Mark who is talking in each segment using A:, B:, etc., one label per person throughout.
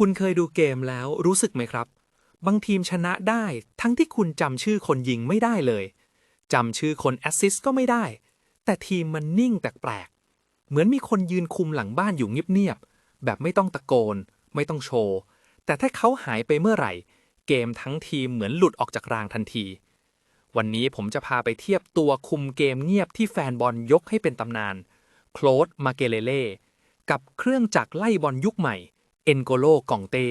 A: คุณเคยดูเกมแล้วรู้สึกไหมครับ บางทีมชนะได้ทั้งที่คุณจำชื่อคนยิงไม่ได้เลยจำชื่อคนแอสซิสต์ก็ไม่ได้ แต่ทีมมันนิ่งแปลกๆเหมือนมีคนยืนคุมหลังบ้านอยู่เงียบๆแบบไม่ต้องตะโกน ไม่ต้องโชว์ แต่ถ้าเขาหายไปเมื่อไหร่ เกมทั้งทีมเหมือนหลุดออกจากรางทันที วันนี้ผมจะพาไปเทียบตัวคุมเกมเงียบที่แฟนบอลยกให้เป็นตำนานโคลดมาเกเลเล่กับเครื่องจักรไล่บอลยุคใหม่ เอนโกโลกองเต้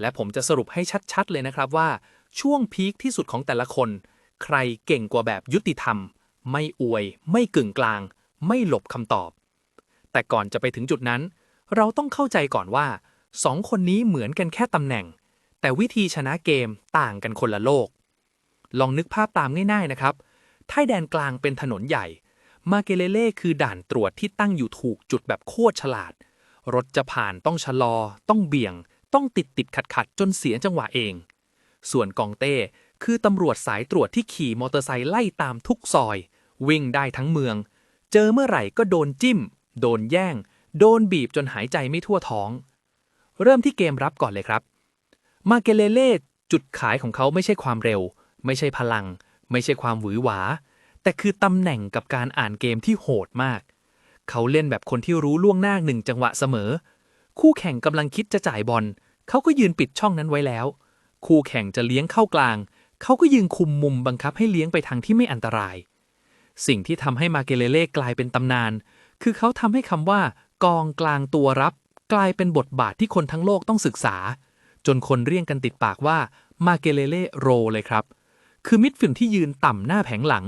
A: และผมจะสรุปให้ชัดๆเลยนะครับว่า ช่วงพีคที่สุดของแต่ละคน ใครเก่งกว่าแบบยุติธรรม ไม่อวย ไม่กึ่งกลาง ไม่หลบคำตอบ แต่ก่อนจะไปถึงจุดนั้น เราต้องเข้าใจก่อนว่าสองคนนี้เหมือนกันแค่ตำแหน่ง แต่วิธีชนะเกมต่างกันคนละโลก ลองนึกภาพตามง่ายๆนะครับถ้ายแดนกลางเป็นถนนใหญ่ มาเกเลเล่คือด่านตรวจที่ตั้งอยู่ถูกจุดแบบโคตรฉลาด รถจะผ่านต้องชะลอ ต้องเบี่ยง ต้องติดติดขัดขัดจนเสียจังหวะเอง ส่วนกองเต้คือตำรวจสายตรวจที่ขี่มอเตอร์ไซค์ไล่ตามทุกซอย วิ่งได้ทั้งเมือง เจอเมื่อไหร่ก็โดนจิ้ม โดนแย่ง โดนบีบจนหายใจไม่ทั่วท้อง เริ่มที่เกมรับก่อนเลยครับ มาเกเลเล่จุดขายของเขาไม่ใช่ความเร็ว ไม่ใช่พลัง ไม่ใช่ความหวือหวา แต่คือตำแหน่งกับการอ่านเกมที่โหดมาก เขาเล่นแบบคนที่รู้ล่วงหน้าหนึ่งจังหวะเสมอ คู่แข่งกำลังคิดจะจ่ายบอล เขาก็ยืนปิดช่องนั้นไว้แล้ว คู่แข่งจะเลี้ยงเข้ากลาง เขาก็ยืนคุมมุมบังคับให้เลี้ยงไปทางที่ไม่อันตราย สิ่งที่ทำให้มาเกเลเล่กลายเป็นตำนาน คือเขาทำให้คำว่า กองกลางตัวรับ กลายเป็นบทบาทที่คนทั้งโลกต้องศึกษา จนคนเรียกกันติดปากว่ามาเกเลเล่โรเลยครับ คือมิดฟิลด์ที่ยืนต่ำหน้าแผงหลัง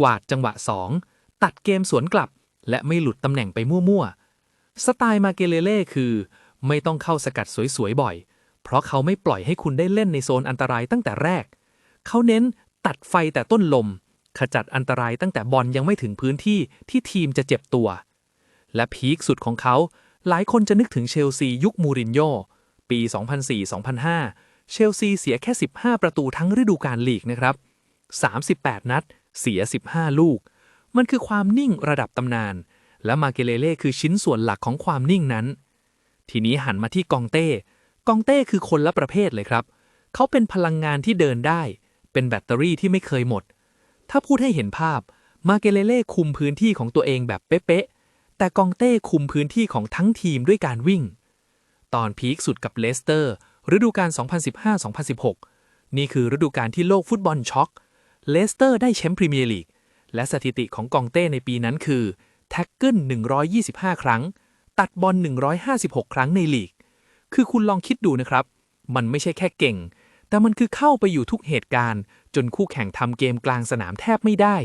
A: กวาดจังหวะ2ตัดเกมสวนกลับ และไม่หลุดตำแหน่งไปมั่วๆ สไตล์มาเกเลเล่คือ ไม่ต้องเข้าสกัดสวยๆ บ่อย เพราะเขาไม่ปล่อยให้คุณได้เล่นในโซนอันตรายตั้งแต่แรก เขาเน้นตัดไฟแต่ต้นลม ขจัดอันตรายตั้งแต่บอลยังไม่ถึงพื้นที่ที่ทีมจะเจ็บตัว และพีคสุดของเขา หลายคนจะนึกถึงเชลซียุคมูรินโญ่ปี 2004-2005 เชลซีเสียแค่ 15 ประตูทั้งฤดูกาลลีกนะครับ 38 นัด เสีย 15 ลูก มันคือความนิ่งระดับตำนาน และมาเกเลเล่คือชิ้นส่วนหลักของความนิ่งนั้น ทีนี้หันมาที่กองเต้ กองเต้คือคนละประเภทเลยครับ เขาเป็นพลังงานที่เดินได้ เป็นแบตเตอรี่ที่ไม่เคยหมด ถ้าพูดให้เห็นภาพ มาเกเลเล่คุมพื้นที่ของตัวเองแบบเป๊ะๆ แต่กองเต้คุมพื้นที่ของทั้งทีมด้วยการวิ่ง ตอนพีคสุดกับเลสเตอร์ฤดูกาล 2015-2016 นี่คือฤดูกาลที่โลกฟุตบอลช็อก เลสเตอร์ได้แชมป์พรีเมียร์ลีก และสถิติของกองเต้ในปีนั้นคือ แท็กเกิล 125 ครั้ง ตัดบอล 156 ครั้งในลีก คือคุณลองคิดดูนะครับ มันไม่ใช่แค่เก่ง แต่มันคือเข้าไปอยู่ทุกเหตุการณ์ จนคู่แข่งทำเกมกลางสนามแทบไม่ได้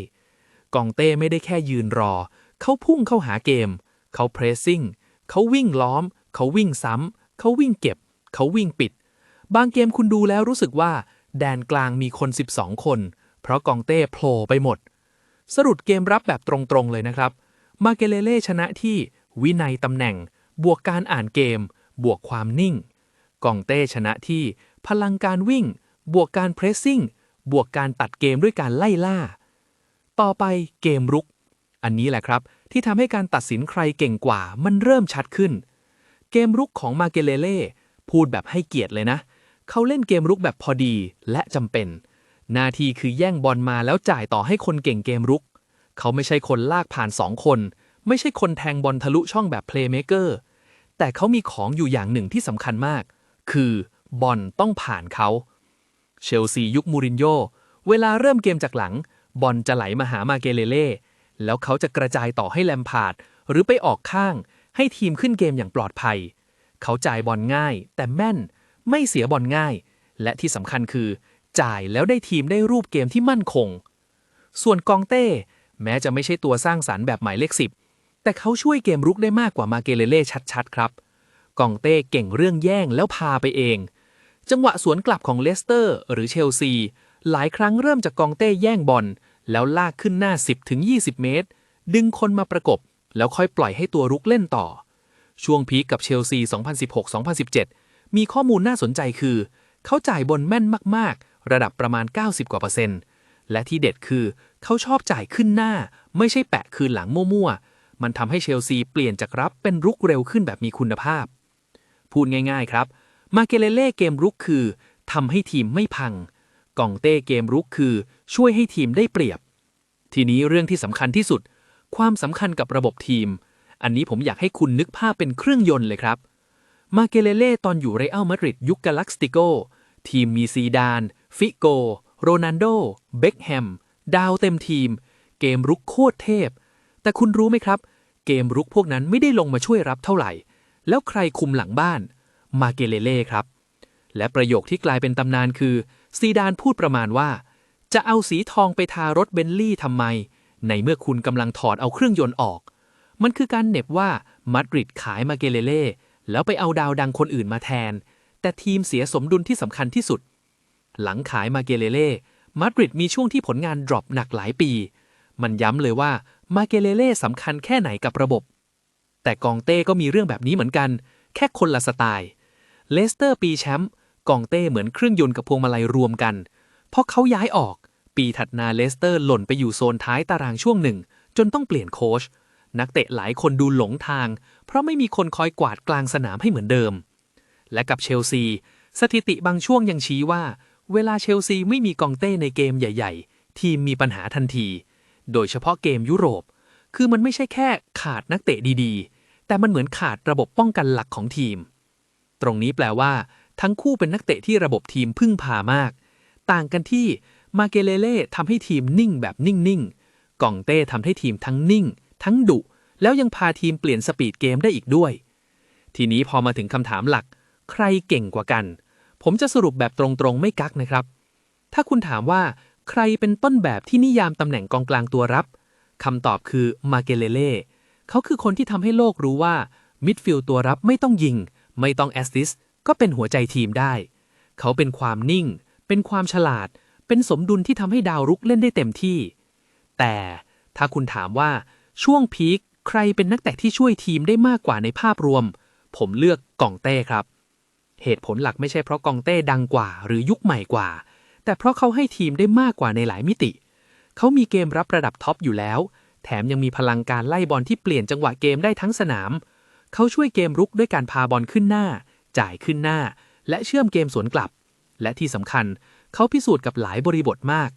A: กองเต้ไม่ได้แค่ยืนรอ เขาพุ่งเข้าหาเกม เขาเพรสซิ่ง เขาวิ่งล้อม เขาวิ่งซ้ำ เขาวิ่งเก็บ เขาวิ่งปิด บางเกมคุณดูแล้วรู้สึกว่า แดนกลางมีคน 12 คน เพราะกองเต้โผล่ไปหมด สรุปเกมรับแบบตรงๆเลยนะครับ มาเกเลเล่ชนะที่วินัยตำแหน่ง บวกการอ่านเกม บวกความนิ่ง กองเต้ชนะที่ พลังการวิ่ง บวกการเพรสซิ่ง บวกการตัดเกมด้วยการไล่ล่า ต่อไปเกมรุก อันนี้แหละครับ ที่ทำให้การตัดสินใครเก่งกว่ามันเริ่มชัดขึ้น เกมรุกของมาเกเลเล่พูดแบบให้เกียรติเลยนะ เขาเล่นเกมรุกแบบพอดีและจำเป็น หน้าที่คือแย่งบอลมาแล้วจ่ายต่อให้คนเก่งเกมรุก เขาไม่ใช่คนลากผ่านสองคน ไม่ใช่คนแทงบอลทะลุช่องแบบเพลย์เมเกอร์ แต่เขามีของอยู่อย่างหนึ่งที่สำคัญมาก คือบอลต้องผ่านเขา เชลซียุคมูรินโญ่เวลาเริ่มเกมจากหลัง บอลจะไหลมาหามาเกเลเล่ แล้วเขาจะกระจายต่อให้แลมพาร์ดหรือไปออกข้าง ให้ทีมขึ้นเกมอย่างปลอดภัย เขาจ่ายบอลง่าย แต่แม่นไม่เสียบอลง่าย และที่สำคัญคือ จ่ายแล้วได้ทีมได้รูปเกมที่มั่นคง ส่วนกองเต้ แม้จะไม่ใช่ตัวสร้างสรรค์แบบหมายเลขสิบแต่เขาช่วยเกมรุกได้มากกว่ามาเกเลเล่ชัดๆ ครับกองเต้เก่งเรื่องแย่งแล้วพาไปเอง จังหวะสวนกลับของเลสเตอร์ หรือเชลซี หลายครั้งเริ่มจากกองเต้แย่งบอลแล้วลากขึ้นหน้า 10-20 เมตร ดึงคนมาประกบ แล้วค่อยปล่อยให้ตัวรุกเล่นต่อ ช่วงพีคกับเชลซี 2016-2017 มีข้อมูลน่าสนใจคือ เขาจ่ายบนแม่นมากๆ ระดับประมาณ 90 กว่าเปอร์เซ็นต์ และที่เด็ดคือ เขาชอบจ่ายขึ้นหน้า ไม่ใช่แปะคืนหลังมั่วๆ มันทำให้เชลซีเปลี่ยนจากรับเป็นรุกเร็วขึ้นแบบมีคุณภาพ พูดง่ายๆครับ
B: มาเกเลเล่เกมรุกคือทำให้ทีมไม่พัง กองเต้เกมรุกคือช่วยให้ทีมได้เปรียบ ทีนี้เรื่องที่สำคัญที่สุด ความสำคัญกับระบบทีม อันนี้ผมอยากให้คุณนึกภาพเป็นเครื่องยนต์เลยครับ มาเกเลเล่ตอนอยู่เรอัลมาดริดยุคกาลักสติโกทีมมีซีดาน ฟิโก โรนันโด เบ็คแฮม ดาวเต็มทีม เกมรุกโคตรเทพ แต่คุณรู้ไหมครับ เกมรุกพวกนั้นไม่ได้ลงมาช่วยรับเท่าไหร่ แล้วใครคุมหลังบ้าน มาเกเลเล่ครับ และประโยคที่กลายเป็นตำนานคือ ซีดานพูดประมาณว่า จะเอาสีทองไปทารถเบนลี่ทำไม ในเมื่อคุณกำลังถอดเอาเครื่องยนต์ออก มันคือการเหน็บว่ามาดริดขายมาเกเลเล่แล้วไปเอาดาวดังคนอื่นมาแทน แต่ทีมเสียสมดุลที่สำคัญที่สุด หลังขายมาเกเลเล่มาดริดมีช่วงที่ผลงานดรอปหนักหลายปี มันย้ำเลยว่ามาเกเลเล่สำคัญแค่ไหนกับระบบ แต่กองเต้ก็มีเรื่องแบบนี้เหมือนกัน แค่คนละสไตล์ เลสเตอร์ปีแชมป์กองเต้เหมือนเครื่องยนต์กับพวงมาลัยรวมกัน เพราะเขาย้ายออก ปีถัดมาเลสเตอร์หล่นไปอยู่โซนท้ายตารางช่วงหนึ่ง จนต้องเปลี่ยนโค้ชนักเตะหลายคนดูหลงทาง เพราะไม่มีคนคอยกวาดกลางสนามให้เหมือนเดิม และกับเชลซี สถิติบางช่วงยังชี้ว่า เวลาเชลซีไม่มีกองเต้ในเกมใหญ่ ๆ ทีมมีปัญหาทันที โดยเฉพาะเกมยุโรป คือมันไม่ใช่แค่ขาดนักเตะดีๆ แต่มันเหมือนขาดระบบป้องกันหลักของทีม ตรงนี้แปลว่า ทั้งคู่เป็นนักเตะที่ระบบทีมพึ่งพามาก ต่างกันที่มาเกเลเล่ทำให้ทีมนิ่งแบบนิ่งๆกองเต้ทำให้ทีมทั้งนิ่ง ทั้งดุ แล้วยังพาทีมเปลี่ยนสปีดเกมได้อีกด้วย ทีนี้พอมาถึงคำถามหลัก ใครเก่งกว่ากัน ผมจะสรุปแบบตรงๆไม่กักนะครับ ถ้าคุณถามว่าใครเป็นต้นแบบที่นิยามตำแหน่งกองกลางตัวรับคำตอบคือมาเกเลเล่เขาคือคนที่ทำให้โลกรู้ว่ามิดฟิลด์ตัวรับไม่ต้องยิง ไม่ต้องแอสซิสต์ก็เป็นหัวใจทีมได้ เขาเป็นความนิ่ง เป็นความฉลาด เป็นสมดุลที่ทำให้ดาวรุกเล่นได้เต็มที่ แต่ถ้าคุณถามว่าช่วงพีคใครเป็นนักเตะที่ช่วยทีมได้มากกว่าในภาพรวม ผมเลือกกองเต้ครับ เหตุผลหลักไม่ใช่เพราะกองเต้ดังกว่าหรือยุคใหม่กว่า แต่เพราะเขาให้ทีมได้มากกว่าในหลายมิติ เขามีเกมรับระดับท็อปอยู่แล้ว แถมยังมีพลังการไล่บอลที่เปลี่ยนจังหวะเกมได้ทั้งสนาม เขาช่วยเกมรุกด้วยการพาบอลขึ้นหน้า จ่ายขึ้นหน้า และเชื่อมเกมสวนกลับ และที่สำคัญ เขาพิสูจน์กับหลายบริบทมาก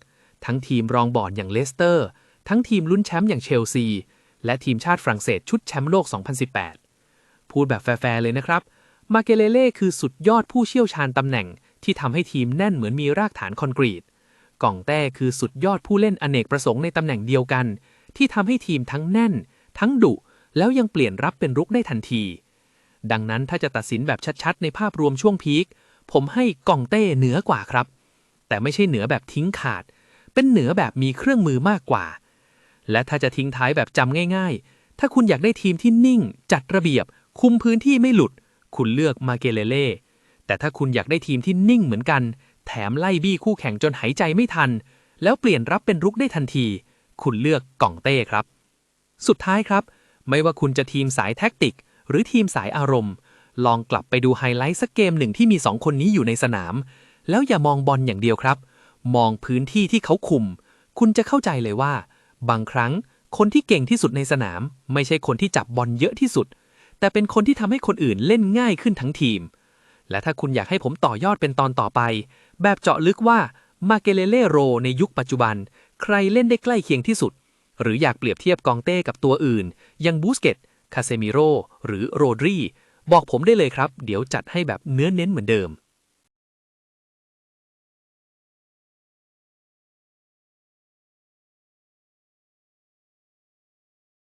B: ทั้งทีมรองบอลอย่างเลสเตอร์ ทั้งทีมลุ้นแชมป์อย่างเชลซี และทีมชาติฝรั่งเศสชุดแชมป์โลก 2018 พูดแบบแฟร์ๆเลยนะครับ มาเกเลเล่คือสุดยอดผู้เชี่ยวชาญตำแหน่ง ที่ทำให้ทีมแน่นเหมือนมีรากฐานคอนกรีต กองแต้คือสุดยอดผู้เล่นอเนกประสงค์ในตำแหน่งเดียวกัน ที่ทำให้ทีมทั้งแน่น ทั้งดุ แล้วยังเปลี่ยนรับเป็นรุกได้ทันที ดังนั้นถ้าจะตัดสินแบบชัดๆ ในภาพรวมช่วงพีคผมให้กองเต้เหนือกว่าครับ แต่ไม่ใช่เหนือแบบทิ้งขาด เป็นเหนือแบบมีเครื่องมือมากกว่า และถ้าจะทิ้งท้ายแบบจำง่าย ๆ ถ้าคุณอยากได้ทีมที่นิ่ง จัดระเบียบ คุมพื้นที่ไม่หลุด คุณเลือกมาเกเลเล่ แต่ถ้าคุณอยากได้ทีมที่นิ่งเหมือนกัน แถมไล่บี้คู่แข่งจนหายใจไม่ทัน แล้วเปลี่ยนรับเป็นรุกได้ทันที คุณเลือกกล่องเต้ครับ สุดท้ายครับ ไม่ว่าคุณจะทีมสายแท็กติก หรือทีมสายอารมณ์ ลองกลับไปดูไฮไลท์สักเกมหนึ่งที่มีสองคนนี้อยู่ในสนาม แล้วอย่ามองบอลอย่างเดียวครับ มองพื้นที่ที่เขาคุม คุณจะเข้าใจเลยว่า บางครั้งคนที่เก่งที่สุดในสนาม ไม่ใช่คนที่จับบอลเยอะที่สุด แต่เป็นคนที่ทำให้คนอื่นเล่นง่ายขึ้นทั้งทีม และถ้าคุณอยากให้ผมต่อยอดเป็นตอนต่อไป แบบเจาะลึกว่ามาเกเลเลโรในยุคปัจจุบัน ใครเล่นได้ใกล้เคียงที่สุด หรืออยากเปรียบเทียบกองเต้กับตัวอื่นอย่างบูสเกตคาเซมิโรหรือโรดรีบอกผมได้เลยครับ เดี๋ยวจัดให้แบบเนื้อเน้นเหมือนเดิม